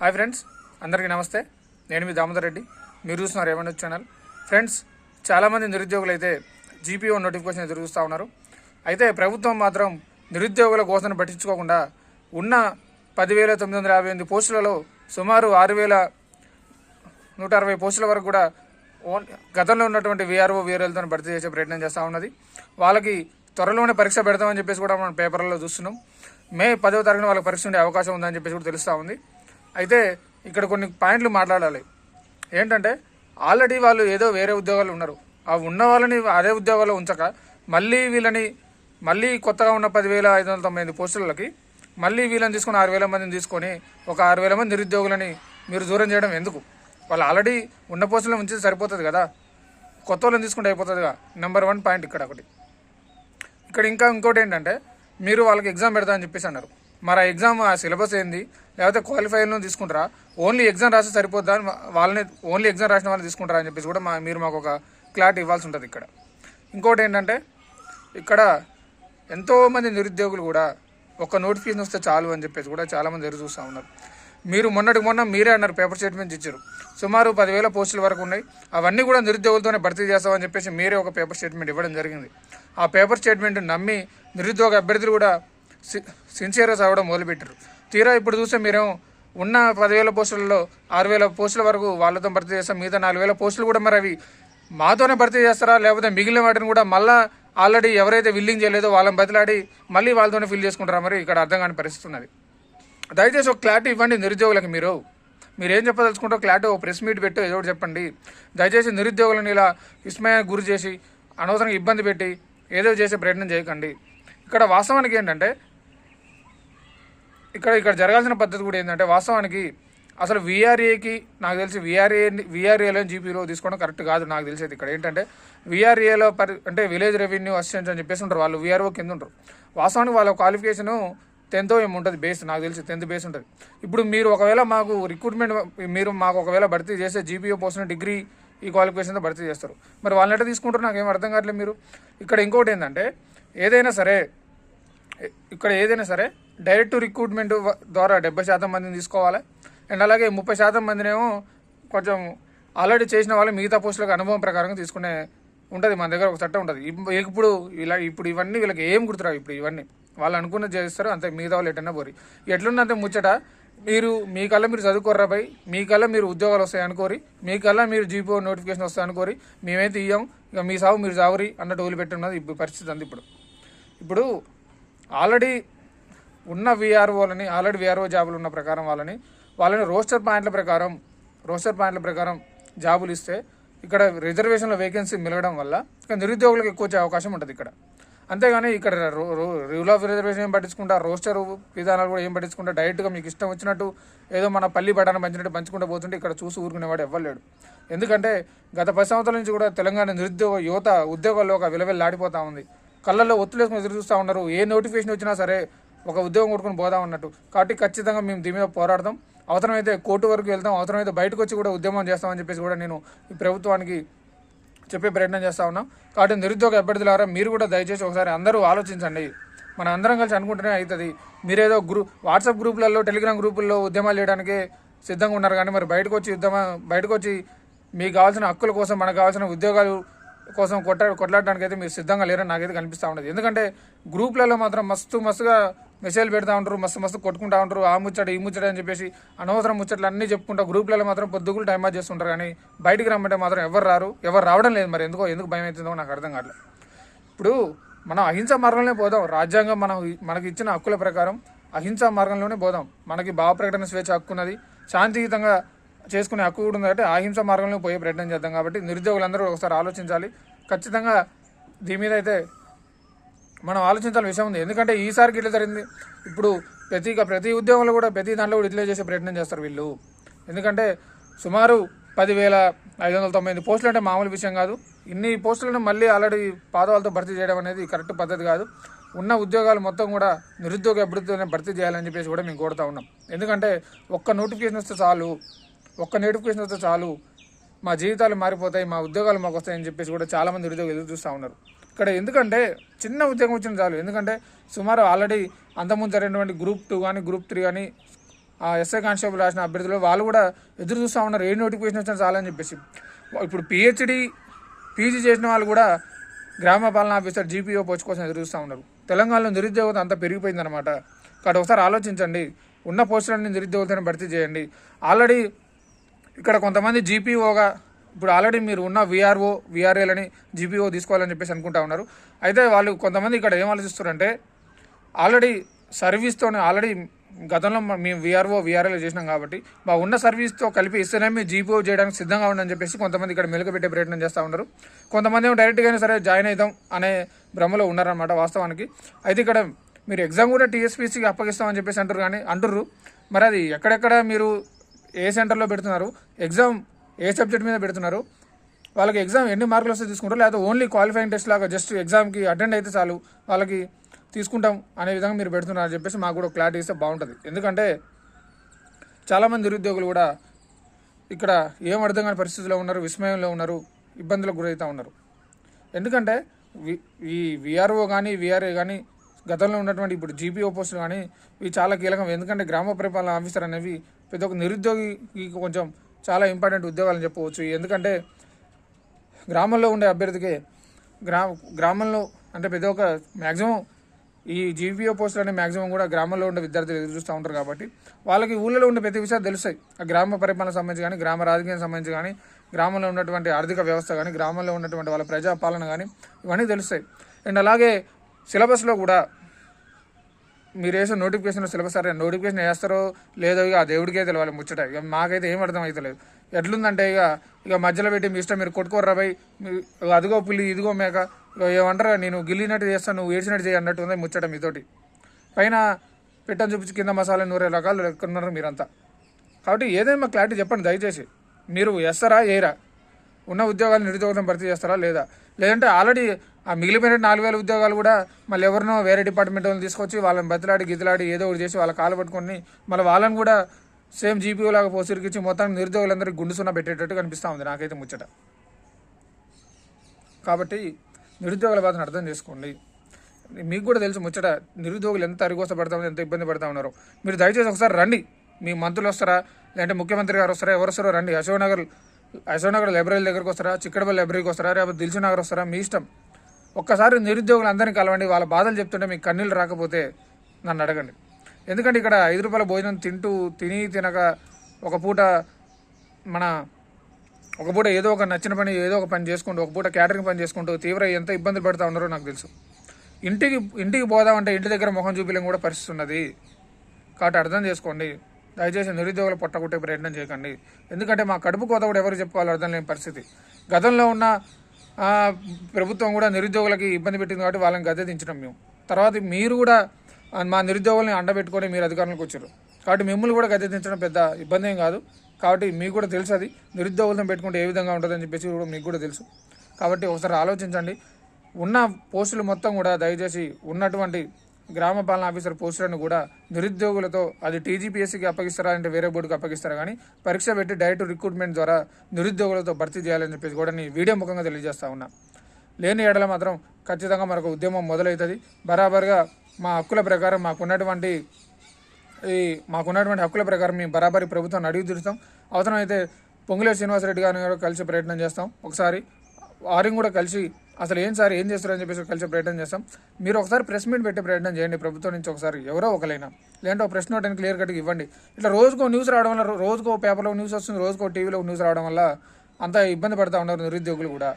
Hi friends అందరికీ నమస్తే. నేను మీ దామోదర్ రెడ్డి. మీరు చూస్తున్నారు ఏమన్నా ఛానల్. ఫ్రెండ్స్ చాలామంది నిరుద్యోగులు అయితే జీపీఓ నోటిఫికేషన్ ఎదురు చూస్తూ ఉన్నారు. అయితే ప్రభుత్వం మాత్రం నిరుద్యోగుల కోసను పట్టించుకోకుండా ఉన్న పదివేల తొమ్మిది వందల యాభై ఎనిమిది పోస్టులలో సుమారు ఆరు వేల నూట అరవై పోస్టుల వరకు కూడా గతంలో ఉన్నటువంటి వీఆర్ఓ వీఆర్ఎల్తో భర్తీ చేసే ప్రయత్నం చేస్తూ ఉన్నది. వాళ్ళకి త్వరలోనే పరీక్ష పెడతామని చెప్పేసి కూడా మనం పేపర్లలో చూస్తున్నాం. మే పదవ తారీఖున వాళ్ళకి పరీక్ష ఉండే అవకాశం ఉందని చెప్పేసి కూడా తెలుస్తూ ఉంది. అయితే ఇక్కడ కొన్ని పాయింట్లు మాట్లాడాలి. ఏంటంటే ఆల్రెడీ వాళ్ళు ఏదో వేరే ఉద్యోగాలు ఉన్నారు. ఆ ఉన్న వాళ్ళని అదే ఉద్యోగాల్లో ఉంచక మళ్ళీ వీళ్ళని మళ్ళీ కొత్తగా ఉన్న పదివేల ఐదు వందల తొంభై పోస్టులకి మళ్ళీ వీళ్ళని తీసుకొని ఆరు వేల మందిని తీసుకొని ఒక ఆరు వేల మంది నిరుద్యోగులని మీరు దూరం చేయడం ఎందుకు? వాళ్ళు ఆల్రెడీ ఉన్న పోస్టులను ఉంచితే సరిపోతుంది కదా? కొత్త వాళ్ళని తీసుకుంటే అయిపోతుందిగా నెంబర్ వన్ పాయింట్ ఇక్కడ ఒకటి. ఇక్కడ ఇంకా ఇంకోటి ఏంటంటే మీరు వాళ్ళకి ఎగ్జామ్ పెడతా అని చెప్పేసి అన్నారు. మరి ఆ ఎగ్జామ్ ఆ సిలబస్ ఏంది? లేకపోతే క్వాలిఫైర్ను తీసుకుంటారా? ఓన్లీ ఎగ్జామ్ రాస్తే సరిపోద్దా అని వాళ్ళని ఓన్లీ ఎగ్జామ్ రాసిన వాళ్ళని తీసుకుంటారా అని చెప్పేసి కూడా మా మీరు మాకు ఒక క్లారిటీ ఇవ్వాల్సి ఉంటుంది ఇక్కడ. ఇంకోటి ఏంటంటే ఇక్కడ ఎంతోమంది నిరుద్యోగులు కూడా ఒక నోటిఫికేషన్ వస్తే చాలు అని చెప్పేసి కూడా చాలామంది ఎదురు చూస్తూ ఉన్నారు. మీరు మొన్నటికి మొన్న మీరే అన్నారు పేపర్ స్టేట్మెంట్ ఇచ్చారు. సుమారు పదివేల పోస్టుల వరకు ఉన్నాయి. అవన్నీ కూడా నిరుద్యోగులతోనే భర్తీ చేస్తామని చెప్పేసి మీరే ఒక పేపర్ స్టేట్మెంట్ ఇవ్వడం జరిగింది. ఆ పేపర్ స్టేట్మెంట్ నమ్మి నిరుద్యోగ అభ్యర్థులు కూడా సిన్సియర్గా చదవడం మొదలుపెట్టారు. తీరా ఇప్పుడు చూస్తే మీరేమో ఉన్న పదివేల పోస్టులలో ఆరు వేల పోస్టుల వరకు వాళ్ళతో భర్తీ చేస్తాం మిగతా నాలుగు వేల పోస్టులు కూడా మరి అవి మాతోనే భర్తీ చేస్తారా? లేకపోతే మిగిలిన వాటిని కూడా మళ్ళా ఆల్రెడీ ఎవరైతే విల్లింగ్ చేయలేదో వాళ్ళని బదిలాడి మళ్ళీ వాళ్ళతోనే ఫిల్ చేసుకుంటారా మరి? ఇక్కడ అర్థం కాని పరిస్థితి ఉన్నది. దయచేసి ఒక క్లారిటీ ఇవ్వండి నిరుద్యోగులకు మీరు. మీరు ఏం చెప్పదలుచుకుంటో క్లారిటీ ఒక ప్రెస్ మీట్ పెట్టి ఏదో చెప్పండి. దయచేసి నిరుద్యోగులను ఇలా విస్మయానికి గురి చేసి అనవసరంగా ఇబ్బంది పెట్టి ఏదో చేసే ప్రయత్నం చేయకండి. ఇక్కడ వాస్తవానికి ఏంటంటే ఇక్కడ ఇక్కడ జరగాల్సిన పద్ధతి కూడా ఏంటంటే వాస్తవానికి అసలు విఆర్ఏకి నాకు తెలిసి విఆర్ఏ విఆర్ఏలో జీపీలో తీసుకోవడం కరెక్ట్ కాదు నాకు తెలిసేది ఇక్కడ. ఏంటంటే విఆర్ఏలో పరి అంటే విలేజ్ రెవెన్యూ అసిస్టెంట్ అని చెప్పేసి ఉంటారు వాళ్ళు విఆర్ఓ కింద ఉంటారు. వాస్తవానికి వాళ్ళ క్వాలిఫికేషను టెన్త్ ఏమి ఉంటుంది బేస్ నాకు తెలిసి టెన్త్ బేస్ ఉంటుంది. ఇప్పుడు మీరు ఒకవేళ మాకు రిక్రూట్మెంట్ మీరు మాకు ఒకవేళ భర్తీ చేస్తే జీపీఓ పోస్ట్ డిగ్రీ ఈ క్వాలిఫికేషన్తో భర్తీ చేస్తారు. మరి వాళ్ళని ఎట్లా తీసుకుంటారు నాకు ఏం అర్థం కావట్లేదు మీరు. ఇక్కడ ఇంకోటి ఏంటంటే ఏదైనా సరే ఇక్కడ ఏదైనా సరే డైరెక్ట్ రిక్రూట్మెంట్ ద్వారా డెబ్బై శాతం మందిని తీసుకోవాలి. అండ్ అలాగే ముప్పై శాతం మందినేమో కొంచెం ఆల్రెడీ చేసిన వాళ్ళు మిగతా పోస్టులకు అనుభవం ప్రకారంగా తీసుకునే ఉంటుంది. మన దగ్గర ఒక చట్టం ఉంటుంది. ఇప్పుడు ఇలా ఇప్పుడు ఇవన్నీ వీళ్ళకి ఏం గుర్తురావు ఇప్పుడు ఇవన్నీ? వాళ్ళు అనుకున్నది చేస్తారు అంతే మిగతా వాళ్ళు ఎటన్నా పోరి. ఎట్లున్నంత ముచ్చట మీరు మీ కల్లా మీరు చదువుకోర్రా పై మీ కల్లా మీరు ఉద్యోగాలు వస్తాయి అనుకోరి. మీ కల్లా మీరు జీపో నోటిఫికేషన్ వస్తాయి అనుకోరి. మేమైతే ఇయ్యం ఇక మీ సాగు మీరు సావురి అన్నట్టు వదిలిపెట్టున్నది ఇప్పుడు పరిస్థితి అంది ఇప్పుడు. ఇప్పుడు ఆల్రెడీ ఉన్న విఆర్ఓలని ఆల్రెడీ విఆర్ఓ జాబులు ఉన్న ప్రకారం వాళ్ళని వాళ్ళని రోస్టర్ పాయింట్ల ప్రకారం రోస్టర్ పాయింట్ల ప్రకారం జాబులు ఇస్తే ఇక్కడ రిజర్వేషన్లో వేకెన్సీ మిలగడం వల్ల ఇక నిరుద్యోగులకు ఎక్కువ వచ్చే అవకాశం ఉంటుంది ఇక్కడ. అంతేగాని ఇక్కడ రూల్ ఆఫ్ రిజర్వేషన్ ఏం పట్టించుకుంటా రోస్టర్ విధానాలు కూడా ఏం పట్టించుకుంటా డైరెక్ట్గా మీకు ఇష్టం వచ్చినట్టు ఏదో మన పల్లి బటాన్ని పంచినట్టు పంచుకుంటూ పోతుంటే ఇక్కడ చూసి ఊరుకునేవాడు ఎవ్వలేడు ఎందుకంటే గత పది సంవత్సరాల నుంచి కూడా తెలంగాణ నిరుద్యోగ యువత ఉద్యోగాల్లో ఒక విలువెల్లాడిపోతూ ఉంది. కళ్ళల్లో ఒత్తులేసుకుని ఎదురు చూస్తూ ఉన్నారు. ఏ నోటిఫికేషన్ వచ్చినా సరే ఒక ఉద్యోగం కొట్టుకుని పోదాం అన్నట్టు. కాబట్టి ఖచ్చితంగా మేము దీని మీద పోరాడదాం. అవసరమైతే కోర్టు వరకు వెళ్తాం అవసరమైతే బయటకు వచ్చి కూడా ఉద్యమం చేస్తామని చెప్పేసి కూడా నేను ఈ ప్రభుత్వానికి చెప్పే ప్రయత్నం చేస్తా ఉన్నాం. కాబట్టి నిరుద్యోగ అభ్యర్థులారా మీరు కూడా దయచేసి ఒకసారి అందరూ ఆలోచించండి. మన అందరం కలిసి అనుకుంటేనే అవుతుంది. మీరేదో గ్రూ వాట్సాప్ గ్రూపులలో టెలిగ్రామ్ గ్రూపుల్లో ఉద్యమాలు చేయడానికి సిద్ధంగా ఉన్నారు. కానీ మరి బయటకు వచ్చి ఉద్యమ బయటకు వచ్చి మీకు కావాల్సిన హక్కుల కోసం మనకు కావాల్సిన ఉద్యోగాలు కోసం కొట్ట కొట్లాడడానికి అయితే మీరు సిద్ధంగా లేరని నాకైతే కనిపిస్తూ ఉండదు ఎందుకంటే గ్రూప్లలో మాత్రం మస్తు మస్తుగా మెసేజ్లు పెడతా ఉంటారు మస్తు మస్తు కొట్టుకుంటా ఉంటారు ఆ ముచ్చట ఈ ముచ్చట అని చెప్పేసి అనవసరం ముచ్చట్లు అన్నీ చెప్పుకుంటా గ్రూప్లలో మాత్రం పొద్దుగులు టైం పాస్ చేస్తుంటారు. కానీ బయటికి రమ్మంటే మాత్రం ఎవరు రారు ఎవరు రావడం లేదు మరి. ఎందుకో ఎందుకు భయం అవుతుందో నాకు అర్థం కావట్లేదు ఇప్పుడు మనం అహింస మార్గంలోనే పోదాం. రాజ్యాంగం మనం మనకి ఇచ్చిన హక్కుల ప్రకారం అహింస మార్గంలోనే పోదాం. మనకి భావ ప్రకటన స్వేచ్ఛ హక్కు ఉన్నది శాంతియుతంగా చేసుకునే హక్కు కూడా ఉంది కాబట్టి అహింస మార్గంలో పోయే ప్రయత్నం చేద్దాం కాబట్టి నిరుద్యోగులందరూ ఒకసారి ఆలోచించాలి. ఖచ్చితంగా దీని మీద అయితే మనం ఆలోచించాల్సిన విషయం ఉంది. ఎందుకంటే ఈసారికి ఇట్లా జరిగింది. ఇప్పుడు ప్రతి ప్రతి ఉద్యోగంలో కూడా ప్రతి దాంట్లో కూడా ఇట్లే చేసే ప్రయత్నం చేస్తారు వీళ్ళు. ఎందుకంటే సుమారు పదివేల ఐదు వందల తొంభై ఎనిమిది పోస్టులు అంటే మామూలు విషయం కాదు. ఇన్ని పోస్టులను మళ్ళీ ఆల్రెడీ పాదవాళ్ళతో భర్తీ చేయడం అనేది కరెక్ట్ పద్ధతి కాదు. ఉన్న ఉద్యోగాలు మొత్తం కూడా నిరుద్యోగ అభివృద్ధితోనే భర్తీ చేయాలని చెప్పేసి కూడా మేము కోరుతా ఉన్నాం. ఎందుకంటే ఒక్క నోటిఫికేషన్ వస్తే చాలు. ఒక్క నోటిఫికేషన్ వస్తే చాలు. మా జీవితాలు మారిపోతాయి మా ఉద్యోగాలు మాకు వస్తాయని చెప్పేసి కూడా చాలామంది నిరుద్యోగులు ఎదురు చూస్తూ ఉన్నారు. ఇక్కడ ఎందుకంటే చిన్న ఉద్యోగం వచ్చిన చాలు. ఎందుకంటే సుమారు ఆల్రెడీ అంతకుముందు జరిగినటువంటి గ్రూప్ టూ కానీ గ్రూప్ త్రీ కానీ ఆ ఎస్ఐ కానిస్టేబుల్ రాసిన అభ్యర్థులు వాళ్ళు కూడా ఎదురు చూస్తూ ఉన్నారు. ఏ నోటిఫికేషన్ వచ్చినా చాలని చెప్పేసి. ఇప్పుడు పిహెచ్డి పీజీ చేసిన వాళ్ళు కూడా గ్రామ పాలన ఆఫీసర్ జీపీఓ పోస్ట్ కోసం ఎదురు చూస్తూ ఉన్నారు. తెలంగాణలో నిరుద్యోగత అంతా పెరిగిపోయిందనమాట కాబట్టి ఒకసారి ఆలోచించండి. ఉన్న పోస్టులన్నీ నిరుద్యోగతను భర్తీ చేయండి. ఆల్రెడీ ఇక్కడ కొంతమంది జీపీఓగా ఇప్పుడు ఆల్రెడీ మీరు ఉన్న విఆర్ఓ విఆర్ఏలని జీపీఓ తీసుకోవాలని చెప్పేసి అనుకుంటా ఉన్నారు. అయితే వాళ్ళు కొంతమంది ఇక్కడ ఏం ఆలోచిస్తారంటే ఆల్రెడీ సర్వీస్తోనే ఆల్రెడీ గతంలో మేము విఆర్ఓ విఆర్ఏలో చేసినాం కాబట్టి మా ఉన్న సర్వీస్తో కలిపి ఇస్తేనే మేము జీపీఓ చేయడానికి సిద్ధంగా ఉండని చెప్పేసి కొంతమంది ఇక్కడ మెలుగుపెట్టే ప్రయత్నం చేస్తూ ఉన్నారు. కొంతమంది ఏమో డైరెక్ట్గానే సరే జాయిన్ అవుతాం అనే భ్రమలో ఉన్నారనమాట వాస్తవానికి. అయితే ఇక్కడ మీరు ఎగ్జామ్ కూడా టీఎస్పీసీకి అప్పగిస్తామని చెప్పేసి అంటారు కానీ అంటుర్రు. మరి అది ఎక్కడెక్కడ మీరు ఏ సెంటర్లో పెడుతున్నారు? ఎగ్జామ్ ఏ సబ్జెక్ట్ మీద పెడుతున్నారు? వాళ్ళకి ఎగ్జామ్ ఎన్ని మార్కులు వస్తే తీసుకుంటారు? లేకపోతే ఓన్లీ క్వాలిఫైయింగ్ టెస్ట్ లాగా జస్ట్ ఎగ్జామ్కి అటెండ్ అయితే చాలు వాళ్ళకి తీసుకుంటాం అనే విధంగా మీరు పెడుతున్నారు అని చెప్పేసి మాకు కూడా క్లారిటీ ఇస్తే బాగుంటుంది. ఎందుకంటే చాలామంది నిరుద్యోగులు కూడా ఇక్కడ ఏం అర్థం కాని పరిస్థితుల్లో ఉన్నారు విస్మయంలో ఉన్నారు ఇబ్బందులకు గురవుతూ ఉన్నారు. ఎందుకంటే వి- ఈ విఆర్ఓ కానీ విఆర్ఏ కానీ గతంలో ఉన్నటువంటి ఇప్పుడు జీపీఓ పోస్టులు కానీ ఇవి చాలా కీలకం. ఎందుకంటే గ్రామ పరిపాలన ఆఫీసర్ అనేవి ప్రతి ఒక్క నిరుద్యోగికి కొంచెం చాలా ఇంపార్టెంట్ ఉద్యోగాలని చెప్పవచ్చు. ఎందుకంటే గ్రామంలో ఉండే అభ్యర్థికి గ్రా గ్రామంలో అంటే ప్రతి ఒక్క మ్యాక్సిమం ఈ జీపీఓ పోస్టులు అనే మ్యాక్సిమం కూడా గ్రామంలో ఉండే విద్యార్థులు ఎదురు చూస్తూ ఉంటారు కాబట్టి వాళ్ళకి ఊళ్ళలో ఉండే ప్రతి విషయాలు తెలుస్తాయి. ఆ గ్రామ పరిపాలన సంబంధించి కానీ గ్రామ రాజకీయం సంబంధించి కానీ గ్రామంలో ఉన్నటువంటి ఆర్థిక వ్యవస్థ కానీ గ్రామంలో ఉన్నటువంటి వాళ్ళ ప్రజాపాలన కానీ ఇవన్నీ తెలుస్తాయి. అండ్ అలాగే సిలబస్లో కూడా మీరు వేసిన నోటిఫికేషన్ సిలబస్ సరే నోటిఫికేషన్ వేస్తారో లేదో ఇక ఆ దేవుడికే తెలియాలి ముచ్చట. ఇక మాకైతే ఏం అర్థం అవుతలేదు ఎట్లుందంటే ఇక ఇక మధ్యలో పెట్టి మీ ఇష్టం మీరు కొట్టుకోర్రా పోయి అదిగో పిల్లి ఇదిగో మేక ఏమంటారు నేను గిల్లినట్టు చేస్తాను నువ్వు ఏడ్చినట్టు చేయి అన్నట్టు ఉంది ముచ్చట మీతోటి. పైన పెట్టని చూపించి కింద మసాలా నూరే రకాలు లెక్కున్నారు మీరంతా. కాబట్టి ఏదైనా క్లారిటీ చెప్పండి దయచేసి. మీరు వేస్తారా ఏరా? ఉన్న ఉద్యోగాలు నిరుద్యోగం భర్తీ చేస్తారా? లేదా? లేదంటే ఆల్రెడీ ఆ మిగిలిపోయిన నాలుగు వేల ఉద్యోగాలు కూడా మళ్ళీ ఎవరినో వేరే డిపార్ట్మెంట్ వాళ్ళని తీసుకొచ్చి వాళ్ళని బతిలాడి గిదిలాడి ఏదో ఒకటి చేసి వాళ్ళ కాలు పట్టుకొని మళ్ళీ వాళ్ళని కూడా సేమ్ జీపీఓ లాగా పోసిరికిచ్చి మొత్తం నిరుద్యోగులందరికీ గుండు సున్నా పెట్టేటట్టు కనిపిస్తూ ఉంది నాకైతే ముచ్చట. కాబట్టి నిరుద్యోగుల బాధను అర్థం చేసుకోండి. మీకు కూడా తెలుసు ముచ్చట నిరుద్యోగులు ఎంత అరిగోస పడతా ఉన్నారు ఎంత ఇబ్బంది పడతా ఉన్నారో. మీరు దయచేసి ఒకసారి రండి. మీ మంత్రులు వస్తారా? లేదంటే ముఖ్యమంత్రి గారు వస్తారా? ఎవరు వస్తారో రండి. అశోక్ నగర్ నగర్ లైబ్రరీ దగ్గరకు వస్తారా? చిక్కడపల్లి లైబ్రరీకి వస్తారా? లేకపోతే దిల్సు నగర్ వస్తారా? మీ ఇష్టం. ఒక్కసారి నిరుద్యోగులు అందరినీ కలవండి. వాళ్ళ బాధలు చెప్తుంటే మీకు కన్నీళ్ళు రాకపోతే నన్ను అడగండి. ఎందుకంటే ఇక్కడ ఐదు రూపాయల భోజనం తింటూ తిని తినక ఒక పూట మన ఒక పూట ఏదో ఒక నచ్చిన పని ఏదో ఒక పని చేసుకుంటూ ఒక పూట క్యాటరింగ్ పని చేసుకుంటూ తీవ్ర ఎంత ఇబ్బందులు పడుతూ ఉన్నారో నాకు తెలుసు. ఇంటికి ఇంటికి పోదామంటే ఇంటి దగ్గర ముఖం చూపించడం కూడా పరిస్థితి ఉన్నది. కాబట్టి అర్థం చేసుకోండి. దయచేసి నిరుద్యోగులు పొట్టగొట్టే ప్రయత్నం చేయకండి. ఎందుకంటే మా కడుపు కోత కూడా ఎవరు చెప్పుకోవాలో అర్థం లేని పరిస్థితి. గతంలో ఉన్న ప్రభుత్వం కూడా నిరుద్యోగులకి ఇబ్బంది పెట్టింది కాబట్టి వాళ్ళని గద్దె దించడం మేము. తర్వాత మీరు కూడా మా నిరుద్యోగుల్ని అండబెట్టుకొని మీరు అధికారంలోకి వచ్చారు. కాబట్టి మిమ్మల్ని కూడా గద్దె దించడం పెద్ద ఇబ్బంది ఏం కాదు. కాబట్టి మీకు కూడా తెలుసు అది. నిరుద్యోగులతో పెట్టుకుంటే ఏ విధంగా ఉంటుందని చెప్పేసి కూడా మీకు కూడా తెలుసు. కాబట్టి ఒకసారి ఆలోచించండి. ఉన్న పోస్టులు మొత్తం కూడా దయచేసి ఉన్నటువంటి గ్రామ పాలన ఆఫీసర్ పోస్టులను కూడా నిరుద్యోగులతో అది టీజీపీఎస్సీకి అప్పగిస్తారా అంటే వేరే బోర్డుకి అప్పగిస్తారా కానీ పరీక్ష పెట్టి డైరెక్ట్ రిక్రూట్మెంట్ ద్వారా నిరుద్యోగులతో భర్తీ చేయాలని చెప్పేసి కూడా నేను వీడియో ముఖంగా తెలియజేస్తా ఉన్నా. లేని ఏడల మాత్రం ఖచ్చితంగా మనకు ఉద్యమం మొదలవుతుంది. బరాబర్గా మా హక్కుల ప్రకారం మాకున్నటువంటి ఈ మాకున్నటువంటి హక్కుల ప్రకారం మేము బరాబరి ప్రభుత్వాన్ని అడిగి తీరుస్తాం. అవసరమైతే పొంగులే శ్రీనివాసరెడ్డి గారిని కూడా కలిసి ప్రయత్నం చేస్తాం. ఒకసారి వారిని కూడా కలిసి అసలు ఏం సార్ ఏం చేస్తారని చెప్పేసి కలిసి ప్రయత్నం చేస్తాం. మీరు ఒకసారి ప్రెస్ మీట్ పెట్టే ప్రయత్నం చేయండి ప్రభుత్వం నుంచి ఒకసారి ఎవరో ఒకలైనా లేదంటే ఒక ప్రెస్ నోట్ అని క్లియర్ కట్గా ఇవ్వండి. ఇట్లా రోజుకో న్యూస్ రావడం వల్ల రోజుకో పేపర్లో న్యూస్ వస్తుంది రోజుకో టీవీలో న్యూస్ రావడం వల్ల అంత ఇబ్బంది పడతా ఉన్నారు నిరుద్యోగులు కూడా.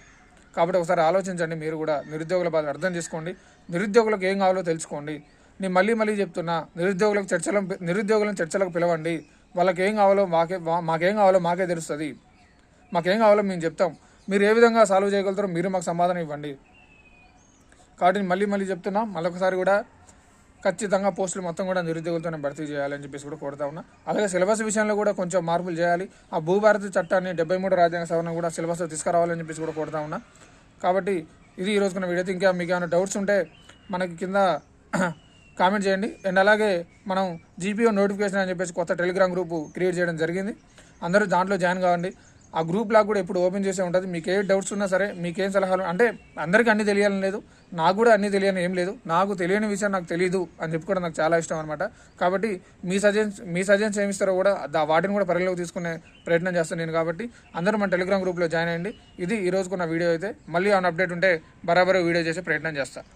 కాబట్టి ఒకసారి ఆలోచించండి మీరు కూడా నిరుద్యోగుల బాధ అర్థం చేసుకోండి. నిరుద్యోగులకు ఏం కావాలో తెలుసుకోండి. నేను మళ్ళీ మళ్ళీ చెప్తున్నా నిరుద్యోగులకు చర్చల నిరుద్యోగులను చర్చలకు పిలవండి. వాళ్ళకి ఏం కావాలో మాకే మా- మాకేం కావాలో మాకే తెలుస్తుంది. మాకేం కావాలో మేము చెప్తాం. మీరు ఏ విధంగా సాల్వ్ చేయగలుగుతారో మీరు మాకు సమాధానం ఇవ్వండి. కాబట్టి మళ్ళీ మళ్ళీ చెప్తున్నా మళ్ళొకసారి కూడా ఖచ్చితంగా పోస్టులు మొత్తం కూడా నిరుద్యోగులతోనే భర్తీ చేయాలని చెప్పేసి కూడా కోరుతా ఉన్నా. అలాగే సిలబస్ విషయంలో కూడా కొంచెం మార్పులు చేయాలి. ఆ భూభారతి చట్టాన్ని డెబ్బై మూడు రాజ్యాంగ సవరణ కూడా సిలబస్లో తీసుకురావాలని చెప్పేసి కూడా కోరుతా ఉన్నా. కాబట్టి ఇది ఈ రోజుకున్న వీడియో. ఇంకా మీకు ఏమైనా డౌట్స్ ఉంటే మనకి కింద కామెంట్ చేయండి. అండ్ అలాగే మనం జీపీఓ నోటిఫికేషన్ అని చెప్పేసి కొత్త టెలిగ్రామ్ గ్రూప్ క్రియేట్ చేయడం జరిగింది. అందరూ దాంట్లో జాయిన్ కావండి. ఆ గ్రూప్ లాగా కూడా ఇప్పుడు ఓపెన్ చేసే ఉంటుంది. మీకు ఏ డౌట్స్ ఉన్నా సరే మీకేం సలహాలు అంటే అందరికీ అన్ని తెలియాలని లేదు. నాకు కూడా అన్నీ తెలియని ఏం లేదు. నాకు తెలియని విషయం నాకు తెలియదు అని చెప్పుకోవడం నాకు చాలా ఇష్టం అనమాట కాబట్టి మీ సజెన్స్ మీ సజెన్స్ ఏమి ఇస్తారో కూడా దా- వాటిని కూడా పరిగణలోకి తీసుకునే ప్రయత్నం చేస్తాను నేను కాబట్టి అందరూ మన టెలిగ్రామ్ గ్రూప్లో జాయిన్ అయ్యండి. ఇది ఈ రోజుకున్న వీడియో అయితే. మళ్ళీ ఆన్ అప్డేట్ ఉంటే బరాబర్ వీడియో చేసే ప్రయత్నం చేస్తాను